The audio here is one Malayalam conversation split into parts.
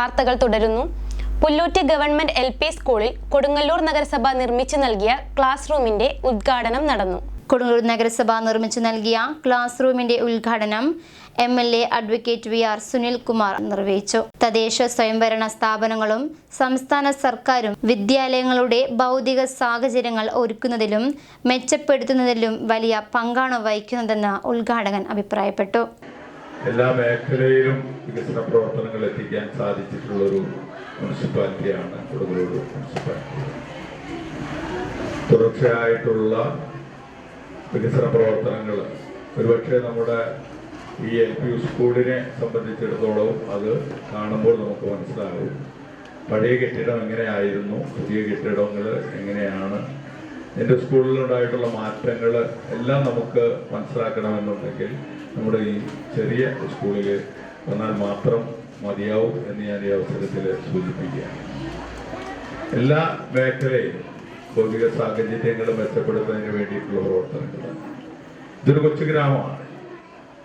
വാർത്തകൾ തുടരുന്നു. പുല്ലൂറ്റി ഗവൺമെന്റ് എൽ പി സ്കൂളിൽ കൊടുങ്ങല്ലൂർ നഗരസഭ നിർമ്മിച്ചു നൽകിയ ക്ലാസ് റൂമിന്റെ ഉദ്ഘാടനം നടന്നു. കൊടുങ്ങല്ലൂർ നഗരസഭ നിർമ്മിച്ചു നൽകിയ ക്ലാസ് റൂമിന്റെ ഉദ്ഘാടനം M L A advocate V R Sunil Kumar നിർവഹിച്ചു. തദ്ദേശ സ്വയംഭരണ സ്ഥാപനങ്ങളും സംസ്ഥാന സർക്കാരും വിദ്യാലയങ്ങളുടെ ഭൗതിക സാഹചര്യങ്ങൾ ഒരുക്കുന്നതിലും മെച്ചപ്പെടുത്തുന്നതിലും വലിയ പങ്കാണ് വഹിക്കുന്നതെന്ന് ഉദ്ഘാടകൻ അഭിപ്രായപ്പെട്ടു. എല്ലാ മേഖലയിലും വികസന പ്രവർത്തനങ്ങൾ എത്തിക്കാൻ സാധിച്ചിട്ടുള്ളൊരു മുനിസിപ്പാലിറ്റിയാണ് കൊടുങ്ങല്ലൂർ മുനിസിപ്പാലിറ്റി. തുടർച്ചയായിട്ടുള്ള വികസന പ്രവർത്തനങ്ങൾ ഒരുപക്ഷെ നമ്മുടെ ഈ എൽ പി സ്കൂളിനെ സംബന്ധിച്ചിടത്തോളം അത് കാണുമ്പോൾ നമുക്ക് മനസ്സിലാകും. പഴയ കെട്ടിടം എങ്ങനെയായിരുന്നു? പുതിയ കെട്ടിടങ്ങൾ എങ്ങനെയാണ്? എന്റെ സ്കൂളിലുണ്ടായിട്ടുള്ള മാറ്റങ്ങൾ എല്ലാം നമുക്ക് മനസ്സിലാക്കണമെന്നുണ്ടെങ്കിൽ നമ്മുടെ ഈ ചെറിയ സ്കൂളിൽ വന്നാൽ മാത്രം മതിയാവും എന്ന് ഞാൻ ഈ അവസരത്തിൽ സൂചിപ്പിക്കുകയാണ്. എല്ലാ മേഖലയിലും ഭൗതിക സാഹചര്യങ്ങൾ മെച്ചപ്പെടുത്തുന്നതിന് വേണ്ടിയിട്ടുള്ള പ്രവർത്തനങ്ങൾ ഇതൊരു കൊച്ചു ഗ്രാമമാണ്.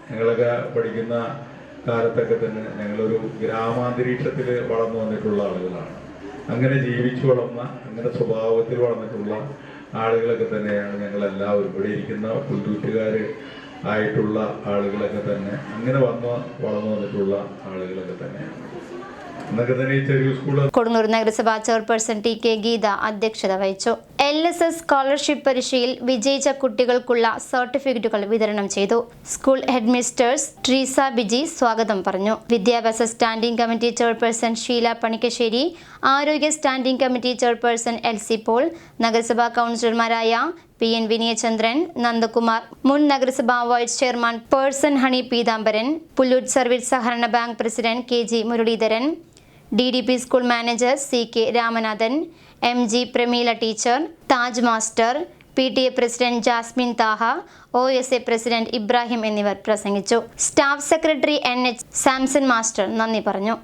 ഞങ്ങളൊക്കെ പഠിക്കുന്ന കാലത്തൊക്കെ തന്നെ ഞങ്ങളൊരു ഗ്രാമാന്തരീക്ഷത്തിൽ വളർന്നു വന്നിട്ടുള്ള ആളുകളാണ്. അങ്ങനെ ജീവിച്ചു വളർന്ന അങ്ങനെ സ്വഭാവത്തിൽ വളർന്നിട്ടുള്ള ആളുകളൊക്കെ തന്നെയാണ് ഞങ്ങളെല്ലാവരും. ഇവിടെ ഇരിക്കുന്ന പുല്ലൂറ്റുകാർ ആയിട്ടുള്ള ആളുകളൊക്കെ തന്നെ അങ്ങനെ വന്ന് വളർന്നു വന്നിട്ടുള്ള ആളുകളൊക്കെ തന്നെയാണ്. കൊടുങ്ങൂർ നഗരസഭാ ചെയർപേഴ്സൺ ടി കെ ഗീത അധ്യക്ഷത വഹിച്ചു. എൽ എസ് എസ് സ്കോളർഷിപ്പ് പരീക്ഷയിൽ വിജയിച്ച കുട്ടികൾക്കുള്ള സർട്ടിഫിക്കറ്റുകൾ വിതരണം ചെയ്തു. സ്കൂൾ ഹെഡ്മിസ്റ്റേഴ്സ് ട്രീസ ബിജി സ്വാഗതം പറഞ്ഞു. വിദ്യാഭ്യാസ standing committee chairperson Sheela Panikkassery ആരോഗ്യ standing committee chairperson L C Paul നഗരസഭാ കൗൺസിലർമാരായ പി എൻ വിനയചന്ദ്രൻ നന്ദകുമാർ മുൻ നഗരസഭാ vice chairman person Honey Peethambaran Pulloor service സഹകരണ bank president K G Muraleedharan D D P school manager C K Ramanathan M G Prameela teacher Taj master P T A president Jasmine Thaha O S A president Ibrahim എന്നിവർ പ്രസംഗിച്ചു. Staff secretary N H Samson master നന്ദി പറഞ്ഞു.